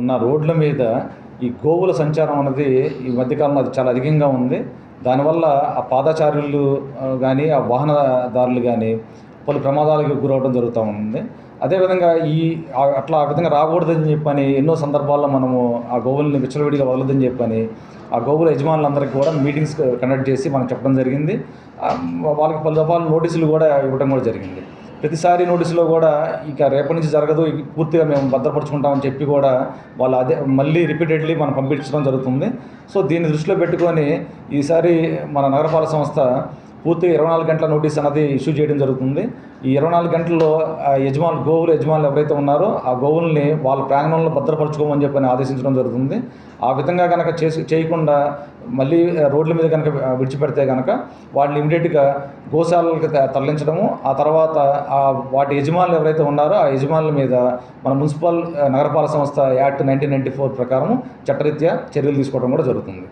ఉన్న రోడ్ల మీద ఈ గోవుల సంచారం అనేది ఈ మధ్యకాలంలో అది చాలా అధికంగా ఉంది. దానివల్ల ఆ పాదచారులు కానీ ఆ వాహనదారులు కానీ పలు ప్రమాదాలకు గురవడం జరుగుతూ ఉంది. అదేవిధంగా ఈ అట్లా ఆ విధంగా రాకూడదని చెప్పని ఎన్నో సందర్భాల్లో మనము ఆ గోవుల్ని విచ్చలవిడిగా వదలదని చెప్పని ఆ గోవుల యజమానులందరికీ కూడా మీటింగ్స్ కండక్ట్ చేసి మనం చెప్పడం జరిగింది. వాళ్ళకి పలు దఫాలు నోటీసులు కూడా ఇవ్వడం కూడా జరిగింది. ప్రతిసారి నోటీసులో కూడా ఇక రేపటి నుంచి జరగదు పూర్తిగా మేము భద్రపరుచుకుంటామని చెప్పి కూడా వాళ్ళు అదే మళ్ళీ రిపీటెడ్లీ మనం పంపించడం జరుగుతుంది. సో దీన్ని దృష్టిలో పెట్టుకొని ఈసారి మన నగరపాలక సంస్థ పూర్తిగా ఇరవై నాలుగు గంటల నోటీస్ అనేది ఇష్యూ చేయడం జరుగుతుంది. ఈ ఇరవై నాలుగు గంటల్లో ఆ యజమానులు గోవులు యజమానులు ఎవరైతే ఉన్నారో ఆ గోవుల్ని వాళ్ళ ప్రాంగణంలో భద్రపరచుకోమని చెప్పని ఆదేశించడం జరుగుతుంది. ఆ విధంగా కనుక చేసి చేయకుండా మళ్ళీ రోడ్ల మీద కనుక విడిచిపెడితే కనుక వాళ్ళని ఇమీడియట్గా గోశాలలకు త- తరలించడము ఆ తర్వాత ఆ వాటి యజమానులు ఎవరైతే ఉన్నారో ఆ యజమానుల మీద మన మున్సిపల్ నగరపాలక సంస్థ యాక్ట్ నైన్టీన్ నైన్టీ ఫోర్ ప్రకారం చట్టరీత్యా చర్యలు తీసుకోవడం కూడా జరుగుతుంది.